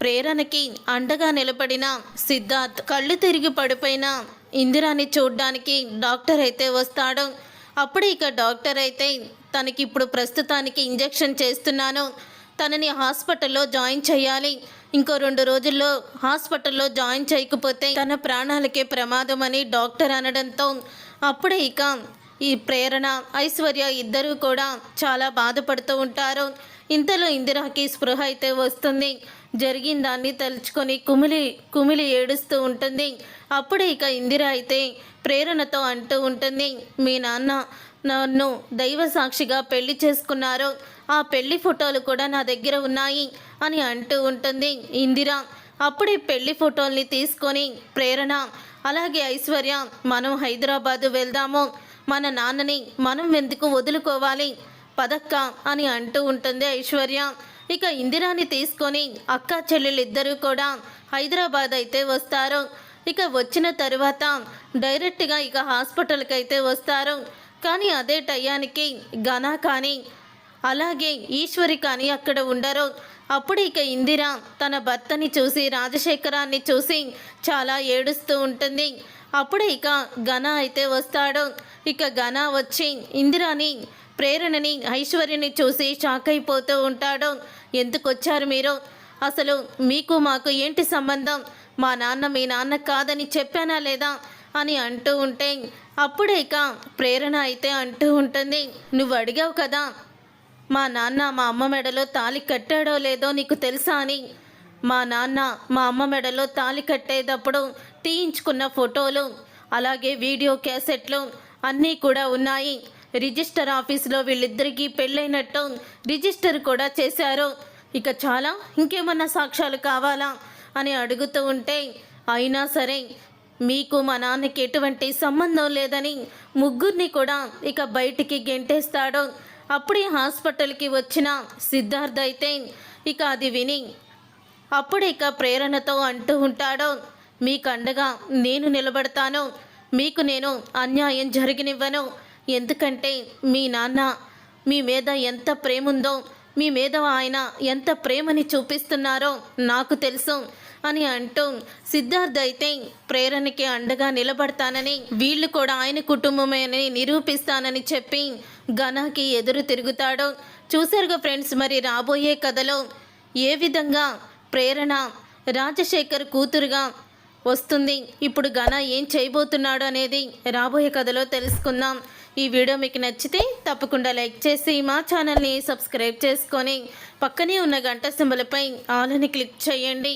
ప్రేరణకి అండగా నిలబడిన సిద్ధార్థ్ కళ్ళు తిరిగి పడిపోయిన ఇందిరాని చూడ్డానికి డాక్టర్ అయితే వస్తాడు. అప్పుడు ఇక డాక్టర్ అయితే తనకి ఇప్పుడు ప్రస్తుతానికి ఇంజెక్షన్ చేస్తున్నాను. తనని హాస్పిటల్లో జాయిన్ చేయాలి. ఇంకో రెండు రోజుల్లో హాస్పిటల్లో జాయిన్ చేయకపోతే తన ప్రాణాలకే ప్రమాదం అని డాక్టర్ అనడంతో అప్పుడే ఇక ఈ ప్రేరణ ఐశ్వర్య ఇద్దరూ కూడా చాలా బాధపడుతూ ఉంటారు. ఇంతలో ఇందిరాకి స్పృహ అయితే వస్తుంది. జరిగిన దాన్ని తలుచుకొని కుమిలి కుమిలి ఏడుస్తూ ఉంటుంది. అప్పుడే ఇక ఇందిర అయితే ప్రేరణతో అంటూ ఉంటుంది మీ నాన్న నన్ను దైవ సాక్షిగా పెళ్ళి చేసుకున్నారు. ఆ పెళ్ళి ఫోటోలు కూడా నా దగ్గర ఉన్నాయి అని అంటూ ఉంటుంది ఇందిర. అప్పుడే పెళ్ళి ఫోటోల్ని తీసుకొని ప్రేరణ అలాగే ఐశ్వర్య మనం హైదరాబాదు వెళ్దాము. మన నాన్నని మనం ఎందుకు వదులుకోవాలి? పదక్క అని అంటూ ఉంటుంది ఐశ్వర్య. ఇక ఇందిరాని తీసుకొని అక్క చెల్లెలిద్దరూ కూడా హైదరాబాద్ అయితే వస్తారు. ఇక వచ్చిన తరువాత డైరెక్ట్గా ఇక హాస్పిటల్కి అయితే వస్తారు. కానీ అదే టయానికి ఘన కానీ అలాగే ఈశ్వరి కానీ అక్కడ ఉండరు. అప్పుడు ఇక ఇందిర తన భర్తని చూసి రాజశేఖరాన్ని చూసి చాలా ఏడుస్తూ ఉంటుంది. అప్పుడే ఇక ఘన అయితే వస్తాడు. ఇక ఘన వచ్చి ఇందిరాని ప్రేరణని ఐశ్వర్యని చూసి షాక్ అయిపోతూ ఉంటాడు. ఎందుకు వచ్చారు మీరు? అసలు మీకు మాకు ఏంటి సంబంధం? మా నాన్న మీ నాన్న కాదని చెప్పానా లేదా? అని అంటూ ఉంటే అప్పుడే ఇక ప్రేరణ అయితే అంటూ ఉంటుంది. నువ్వు అడిగావు కదా మా నాన్న మా అమ్మ మెడలో తాళి కట్టాడో లేదో నీకు తెలుసా? అని మా నాన్న మా అమ్మ మెడలో తాళి కట్టేటప్పుడు తీయించుకున్న ఫోటోలు అలాగే వీడియో క్యాసెట్లు అన్నీ కూడా ఉన్నాయి. రిజిస్టర్ ఆఫీస్లో వీళ్ళిద్దరికీ పెళ్ళైనట్టు రిజిస్టర్ కూడా చేశారు. ఇక చాలా ఇంకేమన్నా సాక్ష్యాలు కావాలా అని అడుగుతూ ఉంటే అయినా సరే మీకు మా నాన్నకి ఎటువంటి సంబంధం లేదని ముగ్గురిని కూడా ఇక బయటికి గెంటేస్తాడు. అప్పుడే హాస్పిటల్కి వచ్చిన సిద్ధార్థ అయితే ఇక అది విని అప్పుడు ఇక ప్రేరణతో అంటూ ఉంటాడు మీకు అండగా నేను నిలబడతాను మీకు నేను అన్యాయం జరిగినివ్వను. ఎందుకంటే మీ నాన్న మీ మీద ఎంత ప్రేమ ఉందో మీ మీద ఆయన ఎంత ప్రేమని చూపిస్తున్నారో నాకు తెలుసు అని అంటూ సిద్ధార్థ్ అయితే ప్రేరణకి అండగా నిలబడతానని వీళ్ళు కూడా ఆయన కుటుంబమే అని నిరూపిస్తానని చెప్పి ఘనాకి ఎదురు తిరుగుతాడు. చూసారుగా ఫ్రెండ్స్ మరి రాబోయే కథలో ఏ విధంగా ప్రేరణ రాజశేఖర్ కూతురుగా వస్తుంది. ఇప్పుడు ఘన ఏం చేయబోతున్నాడు అనేది రాబోయే కథలో తెలుసుకుందాం. ఈ వీడియో మీకు నచ్చితే తప్పకుండా లైక్ చేసి మా ఛానల్ని సబ్స్క్రైబ్ చేసుకొని పక్కనే ఉన్న గంట సింబలపై ఆల్ క్లిక్ చేయండి.